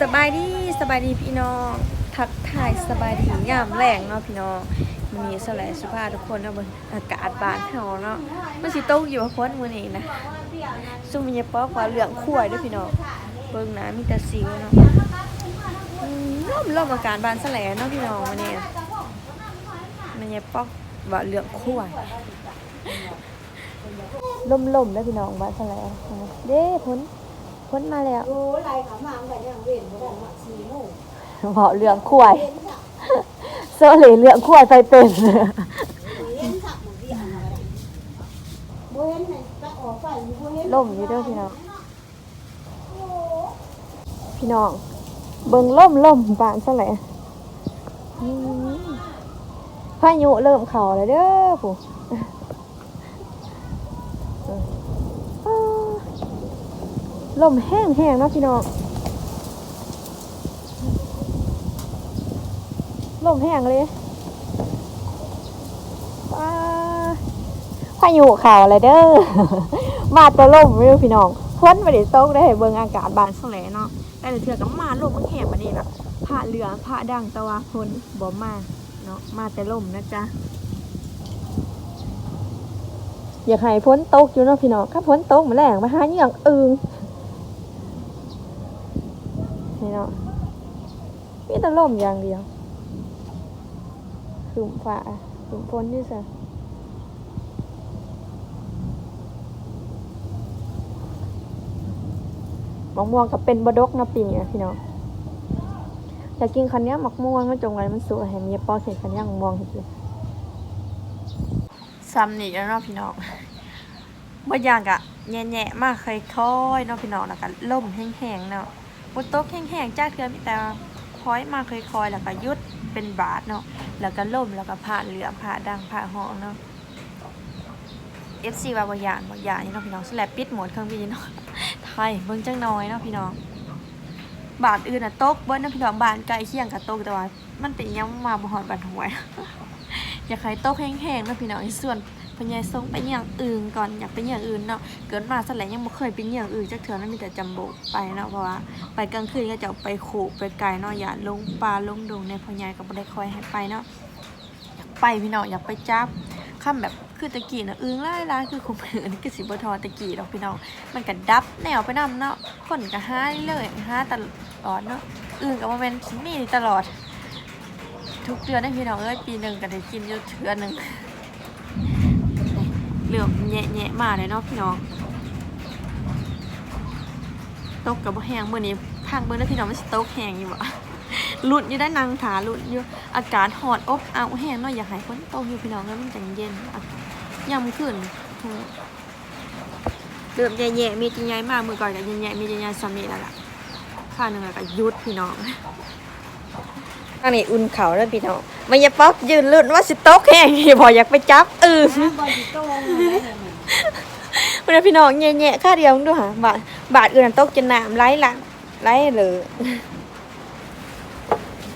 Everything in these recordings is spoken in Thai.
สบายดีสบายดีพี่น้อง ทักทายสบายดีงามแรงเนาะพี่น้องมันนี้สลายสุภาพทุกคนเนาะบิ่งอากาศบ้านเฮาเนาะมันสิตกอยู่พ้นมื้อนี้นะซุ่มยายป๊อกว่าเหลืองขวยเด้วยพี่น้องเบิ่งนะมีแต่สิวเนาะอืมร่มร่มอาการบ้านสลายเนาะพี่น้องวันนี้มันยาป๊อกว่าเหลืองขวยล่มๆแล้วพี่น้องบ้านสลายเด้พ้น พ้นมาแล้วโอ้ยลายเขามาแต่ยังเว้นบ่ได้มาสี่โมงเหาะเหลืองขวยโซเลเหลืองขวยไปเป็นเห็นสักมันเรียกอะไรบ่เห็นให้ตะออกไปบ่เห็นล่มอยู่เด้อพี่น้อง พี่น้อง เบิ่งล่มล่มบานซะแหละอืมพายุเริ่มเข้าแล้วเด้อผู้อ้า ลมแห้งแห้งๆเนาะพี่น้องลมแห้งเลยพายุข้าแล้วเด้อ มาแตัวลมไม่รู้พี่น้องพ้นไปได้ตกได้ให้เบิ่งอากาศบานสแหลเนาะแต่เถื่อกับมาลมมันแหบมานี่แบบผ่าเรืองผ่าดังตะวาพ้นบ่มาเนาะมาแต่ลมนะจ๊ะอยากให้พ้นตกอยู่เนาะพี่น้องถ้าพ้นตกมาแรงมาหาเยื่องอึงนี่ เนาะมีแต่ลมอย่างเดียวคืมฟ้าคืมพ้นนี่สิมะม่วงก็เป็นบดกนะปีนี้นะพี่น้องอยากกินคันนี้ยมะม่วงก็จงไว้มันสวยให้มีปอเห็ดคันนี้มะม่วงให้กินซ้ำนี่แล้วเนาะพี่น้องเมื่อย่างกะแง่ๆมากค่อยๆเนาะพี่น้องแล้วก็ล่มแห้งๆเนาะ บนโต๊ะแห้งๆจ้าเทือมีแต่คอยมาคอยๆแล้วก็ยุดเป็นบาทเนาะแล้วก็ล่มแล้วก็ผ่าเหลืองผ่าดังผ่าหองเนาะ FC ว่าบ่อย่างบ่อย่างนี่เนาะพี่น้องสแลบปิดหมดเครื่องบินเนาะไทยเบิ่งจังน้อยเนาะพี่น้อง บาทอื่นน่ะตกเบิ้เนะพี่น้องบานใกล้เคียงกับตกแต่ว่า มันเป็นยังมาบ่ฮอดบ้านหวยอยากให้ตกแห้งๆเนาะพี่น้องในส่วน พญายทรงไปอย่างอื่นก่อนอยากไปอย่างอื่นเนาะเกิดมาสแลยังบ่เคยไปอย่างอื่นจักเทื่อนั้นมีแต่จำโบไปเนาะเพราะว่าไปกลางคืนก็จะไปโขกไปไกลเนาะอย่าลงป่าลงดงในพญายก็บ่ได้คอยให้ไปเนาะอยากไปพี่น้องอยากไปจับคำแบบคือตะกี้น่ะอึ้งหลายๆคือคุมอนี่คือสิบทอตะกี้ดอกพี่น้องมันก็ดับแนวไปนำเนาะคนก็หาเลยหาตลอดเนาะอื่นก็บ่แม่นสิมีตลอด ทุกเดือนได้พี่น้องเอ้ยปีหนึ่งก็ได้กินอยู่เทื่อหนึ่ง เลือมแยะๆมาเลยเนาะพี่น้องตกกับบ่แห้งมื้อนี้พังเบิ่งเด้พี่น้องมันสิตกแห้งอยู่บ่ลุ้นอยู่ได้นางถาลุ้นอยู่อากาศฮอดอบอ้าวแห้งเนาะอยากให้ฝนตกอยู่พี่น้องแล้วมันจังเย็นยามมื้นเริ่มแย่ๆมีจิใหญ่มากมือก่อนกับแย่ๆมีจิใหญ่ซ้ำนี่แล้วล่ะข้าหนึ่งแล้วก็ยุดพี่น้อง ข้างนี้อุ่นเขาแล้วพี่น้องมันอย่าป๊อกยืนลื่นว่าสิโต๊กแห้งนี่พออยากไปจับอือน้ำบ่สิโตงอะไรเนี่ยมันนะพี่น้องแย่ๆค่าเดียวมึงดูหะบาทบาทอื่นนะโต๊กจะน้ำไหลหลังไหลเลย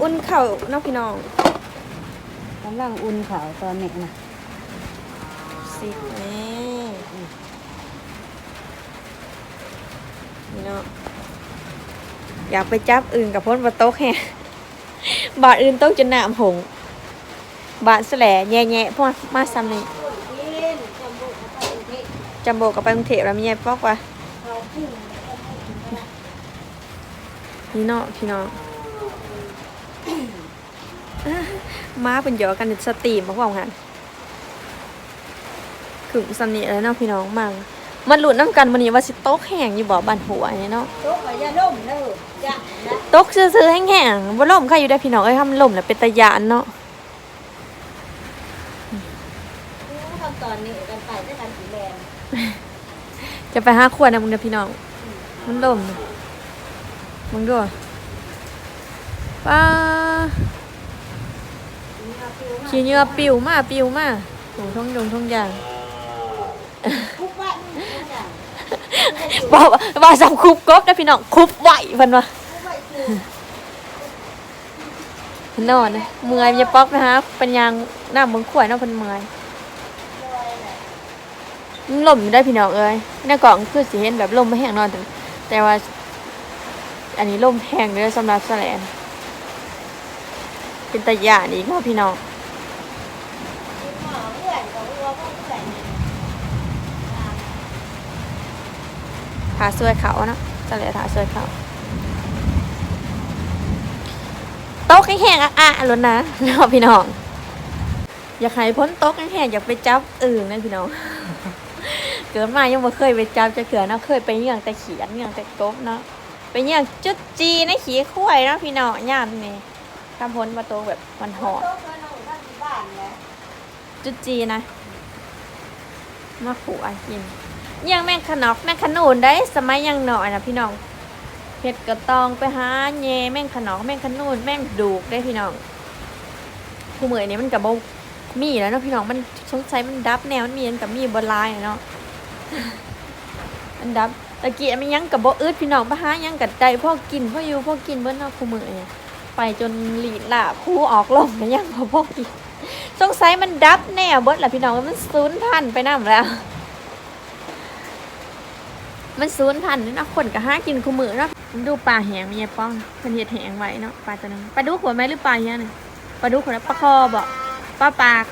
อุ่นเข่าเนาะพี่น้องกำลังอุ่นข้าวตอนนี้นะสิบนี่นี่เนาะอยากไปจับอื่นกับพ้นบาโต๊ะแฮ บาทอื่นโต๊ะจะหนามหงบาทแสลแย่ๆพวกมาซ้ำนี่กินจำบ่เข้าไปเทศจำโบกับไปกรุงเทพแล้วมีแย่ปอกว่านี่เนาะพี่น้องมาเป็นหยอกกันสตรีมมาว่างันคือซ้ำนี่แล้วเนาะพี่น้องมั่ง มันหลุดน้ำกันวันนี้ว่าสิโต๊ะแห้งอยู่บ่บันหัวนี่เนาะโตก็อย่าล่มเด้อจ้ะนะตกซื้อๆแห้งๆบ่ล่มใครอยู่ได้พี่น้องเอ้ยทำล่มแล้วเป็นตะยานเนาะรู้ทำตอนนี้กันไปด้วยกันสีแดงจะไปหาขวดนะมึงเด้อพี่น้อง มันล่มน่ะมึงดูป้าขี้เหงื่อปิวมาปิวมาโหท้องยงท้องยางคุกบ้านนี่จ้ะ บ่บ่สำคุบกบนะพี่น้องคุบไหวพิ่นว่าคุกไว้คือนอนเมื่อยอย่ป๊อกนะฮะเป็นยางหน้ามึงขวายเนาะเพิ่นเมื่อยลมอยู่ได้พี่น้องเอ้ยในกล่องคือสิเห็นแบบลมไม่แห้งนอนแต่แต่ว่า อันนี้ลมแพงเลยสำหรับแสลนเป็นตะยานอีกเนาพี่น้อง หมอเพื่อนกับวัวพ่อเพื่อนเนี่ย ถาสวยเขาเนาะแสลนถาสวยเขาโต๊ะแห้งๆอะๆล้นนะเนาะพี่น้อง อยากให้พ้นโต๊ะแห้งๆอยากไปจับอื่นนะพี่น้อง เกิดมายังบ่เคยไปจับจะเขือเนาะเคยไปเยื่องแต่เขียนเยื่องแต่กบเนาะไปเยื่องจุดจีในขี้ข้วยเนาะพี่น้องย่ามนี่ทำพ้นประตูแบบมันหอดโต๊ะก็นอจุดจีนะมาขู่อากิน ยื่องแม่งขนอกแม่งขนูนได้สมัยยังหน่อยนะพี่น้องเห็ดกระตองไปหาเยแม่งขนอกแม่งขนูนแม่งดูกได้พี่น้องคู่มือนี้มันกับบมีแล้วเนาะพี่น้องมันสงสัยมันดับแนวมันมีมันกับมีบนลายเนาะอันดับตะกี้มันยังกับโบอึดพี่น้องปะหายังกับใจพ่อกินพ่ออยู่พ่อกินเบิ้ลนอกคู่มือเนี่ยไปจนหลีดละคู่ออกลมมันยังพอพ่อกินสงสัยมันดับแน่เบิดลละพี่น้องมันศูนพันไปน้ำแล้ว มันศูนย์พันนี่นะคนก็หากินคู่มือเนาะดูปลาแหงมีไงป้องเพิ่นเฮ็ดแหงไว้เนาะปลาตัวนึงปลาดุกหัวไหมหรือปลาเฮียนี่ปลาดุกหัวปลาคอบ่ปลาปาก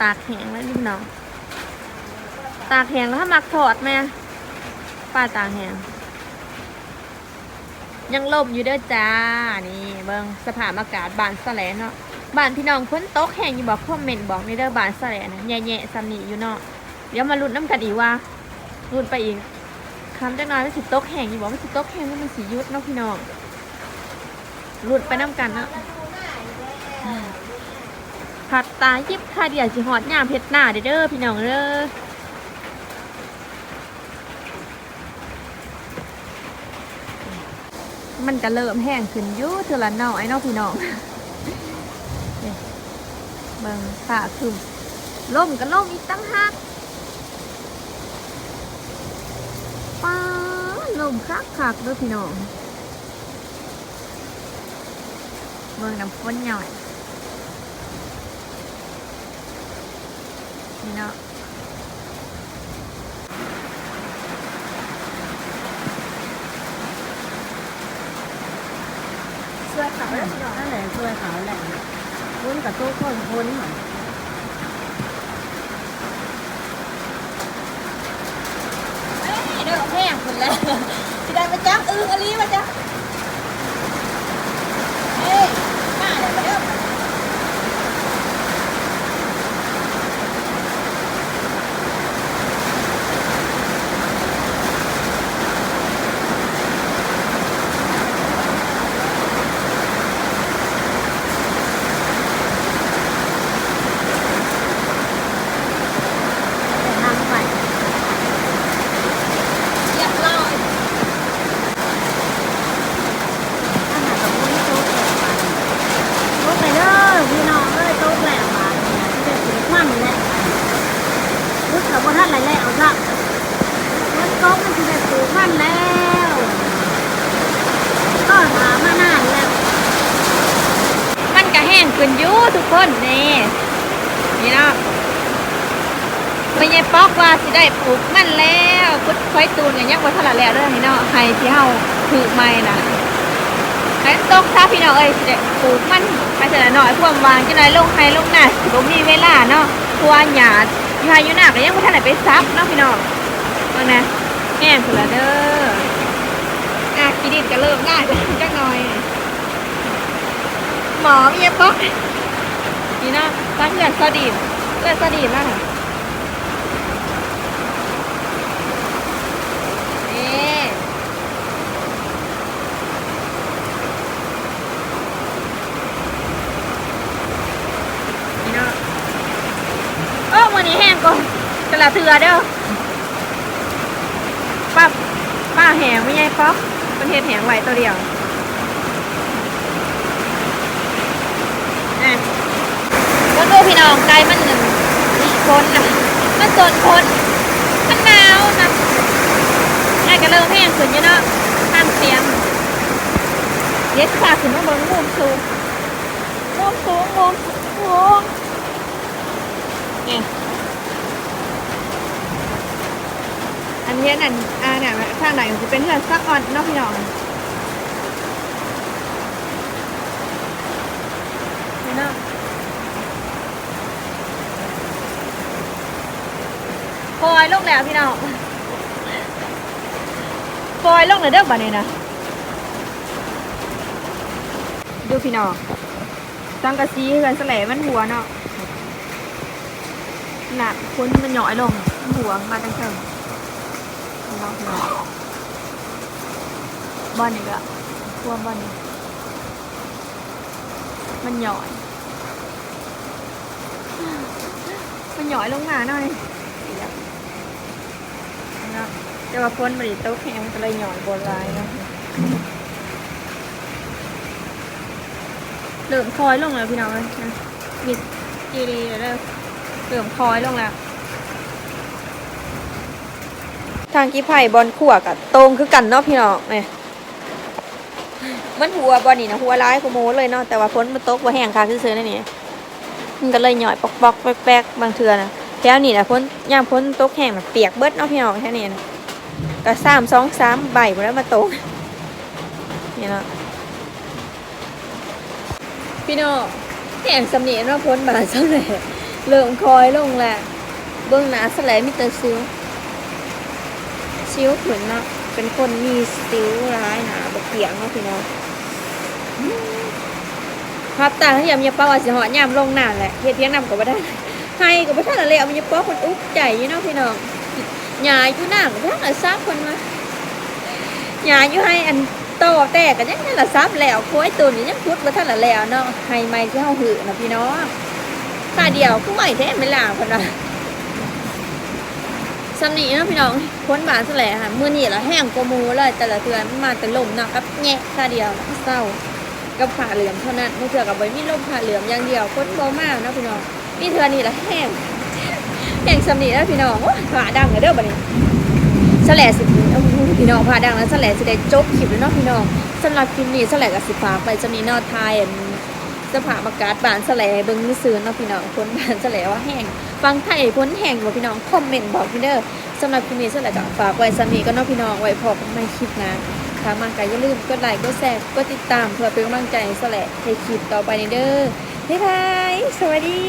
ตากแหงไว้พี่น้องตากแหงแล้วถ้ามักถอดไหมป้าตากแหงยังลมอยู่เด้อจ้า นี่เบิงสภาพอากาศบานสแลนเนาะบานพี่น้องพ้นโต๊ะแหงอยู่บอกคอมเมนต์บอกในเด้อบานสแลนนะแย่ๆซ้ำนี่อยู่เนาะ เดี๋ยวมาลุ้นน้ำกันอีกว่าลุ้นไปอีกคำจังน้อยมันสิโต๊ะแห้งอยู่บอกมันสิโต๊ะแห้งหรือมันสิยุดเนาะพี่น้องลุ้นไปน้ำกันเนาะผัดตายิบค่าเดียวสิหอดยามเพชรหน้าเด้อพี่น้องเด้อมันก็เริ่มแห้งขึ้นยุ่เทอละน้อยเนาะพี่น้องเบิ่งฝ่าคึมล่มก็ล่มอีกตั้งหัก ป้าลมคักคักๆเด้วยพี่น้องเบิ่งน้ำฝนหน่อยนี่เนาะเสื้อขาวแล้วเนาะนั่นแหละเสื้อขาวแหละพ้นกับโต๊ะคนพ้นเหมือน เอ้ยเด้อแห้งขึ้นแล้วที่ได้มาจับอึ้งอะไรมาจ้ะเอ้ยมาเดี๋ยวมาเด้อ แต่ทางไป เรียบร้อย ถ้าหากกับพ้นโต๊ะแหลมมาโต๊ะไปเด้อพี่น้องเอ้ยโต๊ะแหลมมาเนี่ยที่เป็นสีควันแหละรึ กกับว่าท่านไรแล้วจ้ะพ้นโต๊ะมันจะป็นสีควันแล้ว ก็หามานานแล้ว มันก็แห้งขึ้นอยู่ทุกคนนี่นี่เนาะไม่ใช่ปอกว่าสิได้ปลูกมันแล้วพุดค่อยตูนกันยังบ่ทันละแล้วเด้องนี่เนาะให้ที่เฮาถือไม้น่ะให้ตกถ้าพี่น้องเอ้ยสิได้ปลูกมันไปแต่ละหน่อยพวกวางจังไดลงให้ลงหน้าสิบ่มีเวลาเนาะเพราะว่าหญ้า พายุหนักเลยยังไม่ทันไหนไปซับเนาะพี่น้องเบิ่งนะแง่สุดละเด้ออากิดินก็เริ่มง่ายจังหน่อย หมอมีป๊อกนี่นะตั้งเงือดสดีเงือดสดีมแล้วค่ะนี่นี่เนาะโอ้วันนี้แห้งก่อน กระเทือเด้อป้าป้าแหงไม่ใช่ป๊อกเป็นเห็ดแหงไหวตัวเดียวอะแล้วดูพี่น้องไกลมันหนึ่งคนนะมันสนคนมันหนาวนะไอ้ก็เริ่มแห้งขึ้นอยู่เนาะตามเสียงเย็ดขาขึ้นมาบนมุมสูงมุมสูงมุมสูงนี่ไอันนี้นั่นอ่าเนี่ยทางไหนมันจะเป็นเรื่องซักออนเนาะพี่น้องพี่น้องปล่อยลงแล้วพี่น้องปล่อยลงเลยเด้อบัดนี้นะดูพี่น้องสังกระสีกันแสลมันหัวเนาะหนักคนมันหย่อยลงหัวมาตั้งเชิง น้องน้องบอลนี่ก็พวกบอลนี่มันหย่อย มันหย่อยลงมาหน่อยเนาะแต่ว่าพ้นบริโต๊ะแข็งก็เลยหย่อยบนลายเนาะเริ่อมคอยลงแล้วพี่น้องนะมิดจีดีเริ่มเริ่มคอยลงแล้ว ทางกีไผ่บอลขั่วกับตรงคือกันเนาะพี่น้องเนี่ยมันหัวบอลนี่นะหัวร้ายขโมเลยเนาะแต่ว่าพ้นมันตกว่าแห้งคาซื่อๆนั่นนี่มันก็เลยหน่อยปอกๆแป๊กๆบางเทือนะแถวนี่นะพ้นย่ามพ้นตกแห้งแบบเปียกเบิดเนาะพี่น้องแค่นี้นะก็สามสองสามใบแล้วมาตกนี่เนาะพี่น้องแห้งสำเนียงเนาะพ้นบาดเท่าไหร่เริ่มคอยลงแหละเบื้องหน้าสลายมิเตอร์ซิล ซิ้วขืนเนาะเป็นคนมีซิ้วร้ายนาบกเปียงเนาะพี่น้องพับตาให้ยามยาเป้าอาจจะหอยามลงหนาแหละเฮ็ดเพียงนำกับบ่ได้ให้กับบ่ทันละเลยเอามันยาเป้าคนอุ๊บใจอยู่เนาะพี่น้องหยาอยู่หน้ากับทั้งละซับคนมาหยาอยู่ให้อันโตแต่กันยังนั่นละซับแล้วโค้ยตุนยังพุดบ่ทันละแล้วเนาะให้ไม้ที่เฮาหือนะพี่น้องตาเดียวคือไหวแท้ไม่ล่ะคนน่ะ สำนีเนาะพี่น้องพ้นบานสแหละค่ะมือนี่ละแห้งกว่ามูเลยแต่ละเทือนมันมาแต่ลมเนาะกับแงะค่าเดียวเศร้ากับผ่าเหลือมเท่านั้นมือเถื่อกับใบมีลมผ่าเหลือมอย่างเดียวพ้นเบามากนะพี่น้องนี่เทือนี่ละแห้งแห้งสำนีแล้วพี่น้องโอ้ยผ่าดังเลยเด้อบัดนี้สแหละสิเอาพี่น้องผ่าดังแล้วสแหละสิได้จบคลิปแล้วเนาะพี่น้องสำหรับคลิปนี้สแหละกับสิฝากไปสำนีนอทายอันสภาพอากาศบานสแหละเบิ่งซื้อเนาะพี่น้องพ้นบานสแหละว่าแห้ง ฟังไทยพ้นแห่งบ่พี่น้องคอมเมนต์บอกพี่เด้อสำหรับคลิปนี้สำหรับฝากไว้สามีก็น้องพี่น้องไว้พอไม่คลิปนะถ้ามากก็อย่าลืมกดไลค์กดแชร์กดติดตามเพื่อเป็นกำลังใจสแหละให้คลิปต่อไปในเด้อบ๊ายบายสวัสดี